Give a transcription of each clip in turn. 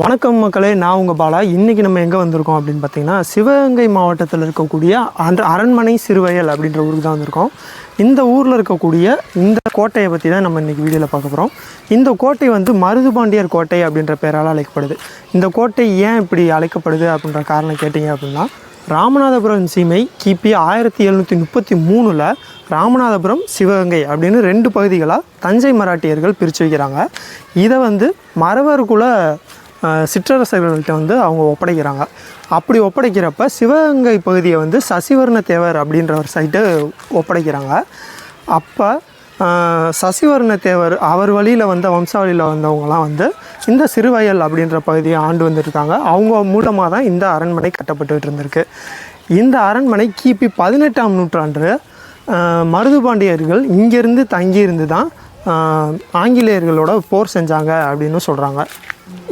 வணக்கம் மக்களே நான் உங்கள் பாலா. இன்றைக்கி நம்ம எங்கே வந்திருக்கோம் அப்படின்னு பார்த்தீங்கன்னா சிவகங்கை மாவட்டத்தில் இருக்கக்கூடிய அந்த அரண்மனை சிறுவயல் அப்படின்ற ஊருக்கு தான் வந்திருக்கோம். இந்த ஊரில் இருக்கக்கூடிய இந்த கோட்டையை பற்றி தான் நம்ம இன்றைக்கி வீடியோவில் பார்க்க போகிறோம் இந்த கோட்டை வந்து மருதுபாண்டியர் கோட்டை அப்படின்ற பெயரால் அழைக்கப்படுது. இந்த கோட்டை ஏன் இப்படி அழைக்கப்படுது அப்படின்ற காரணம் கேட்டிங்க அப்படின்னா ராமநாதபுரம் சீமை கிபி ஆயிரத்தி எழுநூற்றி முப்பத்தி மூணில் ராமநாதபுரம் சிவகங்கை அப்படின்னு ரெண்டு பகுதிகளாக தஞ்சை மராட்டியர்கள் பிரித்து வைக்கிறாங்க. இதை வந்து மறவர் குல சிற்றரசர்கள்ட்ட வந்து அவங்க ஒப்படைக்கிறாங்க. அப்படி ஒப்படைக்கிறப்ப சிவகங்கை பகுதியை வந்து சசிவர்ண தேவர் அப்படின்ற ஒரு சைட்டு ஒப்படைக்கிறாங்க. அப்போ சசிவர்ண தேவர் அவர் வழியில் வந்த வம்சாவளியில் வந்தவங்கலாம் வந்து இந்த சிறுவயல் அப்படின்ற பகுதியை ஆண்டு வந்திருக்காங்க. அவங்க மூலமாக தான் இந்த அரண்மனை கட்டப்பட்டு இருந்திருக்கு. இந்த அரண்மனை கிபி பதினெட்டாம் நூற்றாண்டு மருதுபாண்டியர்கள் இங்கேருந்து தங்கியிருந்து தான் ஆங்கிலேயர்களோட போர் செஞ்சாங்க அப்படின்னு சொல்கிறாங்க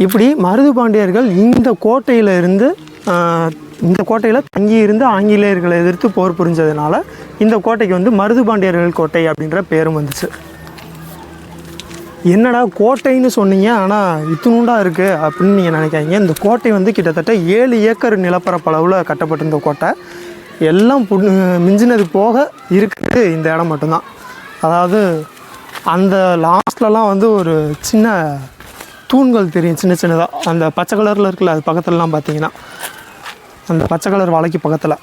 இப்படி மருதுபாண்டியர்கள் இந்த கோட்டையில் இருந்து இந்த கோட்டையில் தங்கி இருந்து ஆங்கிலேயர்களை எதிர்த்து போர் புரிஞ்சதுனால இந்த கோட்டைக்கு வந்து மருதுபாண்டியர்கள் கோட்டை அப்படின்ற பேரும் வந்துச்சு. என்னடா கோட்டைன்னு சொன்னீங்க? ஆனால் இத்தினூண்டா இருக்குது அப்படின்னு நீங்கள் நினைக்காதீங்க. இந்த கோட்டை வந்து கிட்டத்தட்ட ஏழு ஏக்கர் நிலப்பரப்பளவில் கட்டப்பட்டிருந்த கோட்டை. எல்லாம் மிஞ்சினது போக இருக்குது இந்த இடம் மட்டும்தான். அதாவது அந்த லாஸ்ட்லலாம் வந்து ஒரு சின்ன தூண்கள் தெரியும் சின்ன சின்னதாக அந்த பச்சை கலரில் இருக்குல்ல அது பக்கத்துலலாம் பார்த்தீங்கன்னா அந்த பச்சை கலர் வலைக்கு பக்கத்தில்.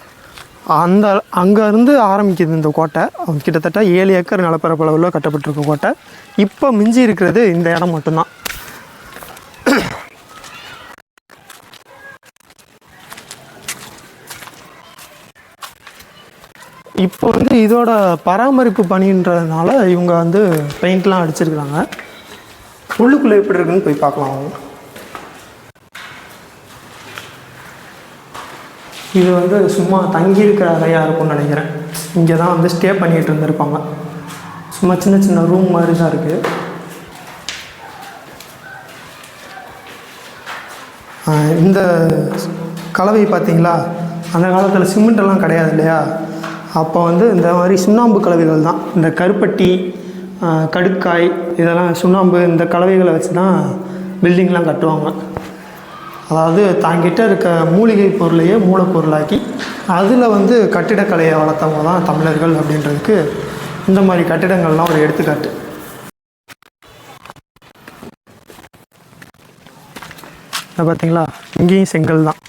அந்த அங்கேருந்து ஆரம்பிக்குது இந்த கோட்டை. கிட்டத்தட்ட ஏழு ஏக்கர் நிலப்பரப்பளவில் கட்டப்பட்டிருக்க கோட்டை. இப்போ மிஞ்சி இருக்கிறது இந்த இடம் மட்டும்தான். இப்போ வந்து இதோட பராமரிப்பு பணின்றதுனால இவங்க வந்து பெயிண்ட்லாம் அடிச்சிருக்கிறாங்க. உள்ளுக்குள்ளே எப்படி இருக்குன்னு போய் பார்க்கலாம். இது வந்து சும்மா தங்கியிருக்கிற அறையாக இருக்கும்னு நினைக்கிறேன். இங்கே தான் வந்து ஸ்டே பண்ணிகிட்டு இருந்திருப்பாங்க. சும்மா சின்ன சின்ன ரூம் மாதிரி தான் இருக்குது இந்த கலவை பார்த்தீங்களா? அந்த காலத்தில் சிமெண்ட் எல்லாம் கிடையாது இல்லையா? அப்போ வந்து இந்த மாதிரி சுண்ணாம்பு கலவைகள் தான். இந்த கருப்பட்டி கடுக்காய் இதெல்லாம் சுண்ணாம்பு இந்த கலவைகளை வச்சு தான் பில்டிங்லாம் கட்டுவாங்க. அதாவது தாங்கிட்ட இருக்க மூலிகை பொருளையே மூலப்பொருளாக்கி அதில் வந்து கட்டிடக்கலையை வளர்த்தவங்க தான் தமிழர்கள் அப்படின்றதுக்கு இந்த மாதிரி கட்டிடங்கள்லாம் ஒரு எடுத்துக்காட்டு. இதை பார்த்தீங்களா இங்கேயும் செங்கல் தான்.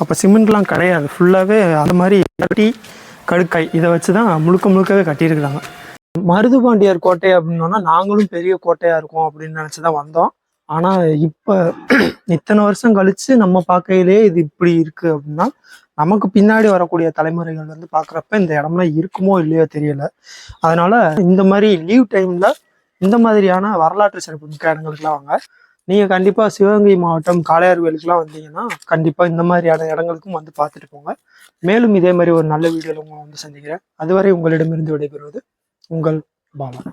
அப்போ சிமெண்ட்லாம் கிடையாது. ஃபுல்லாகவே அந்த மாதிரி கட்டி கடுக்காய். இதை வச்சு தான் முழுக்க முழுக்கவே கட்டியிருக்கிறாங்க. மருதுபாண்டியர் கோட்டை அப்படின்னோன்னா நாங்களும் பெரிய கோட்டையாக இருக்கோம் அப்படின்னு நினச்சி தான் வந்தோம். ஆனால் இப்போ இத்தனை வருஷம் கழித்து நம்ம பார்க்கையிலேயே இது இப்படி இருக்குது அப்படின்னா நமக்கு பின்னாடி வரக்கூடிய தலைமுறைகள் வந்து பார்க்குறப்ப இந்த இடம்லாம் இருக்குமோ இல்லையோ தெரியல. அதனால இந்த மாதிரி லீவ் டைமில் இந்த மாதிரியான வரலாற்று சிறப்பு மிக்க இடங்களுக்குலாம் வாங்க. நீங்கள் கண்டிப்பாக சிவகங்கை மாவட்டம் காளையார்வேலுக்குலாம் வந்தீங்கன்னா கண்டிப்பாக இந்த மாதிரியான இடங்களுக்கும் வந்து பார்த்துட்டு போங்க. மேலும் இதே மாதிரி ஒரு நல்ல வீடியோவில் உங்களை வந்து சந்திக்கிறேன். அதுவரை உங்களிடமிருந்து விடைபெறுவது உங்கள் பாலா.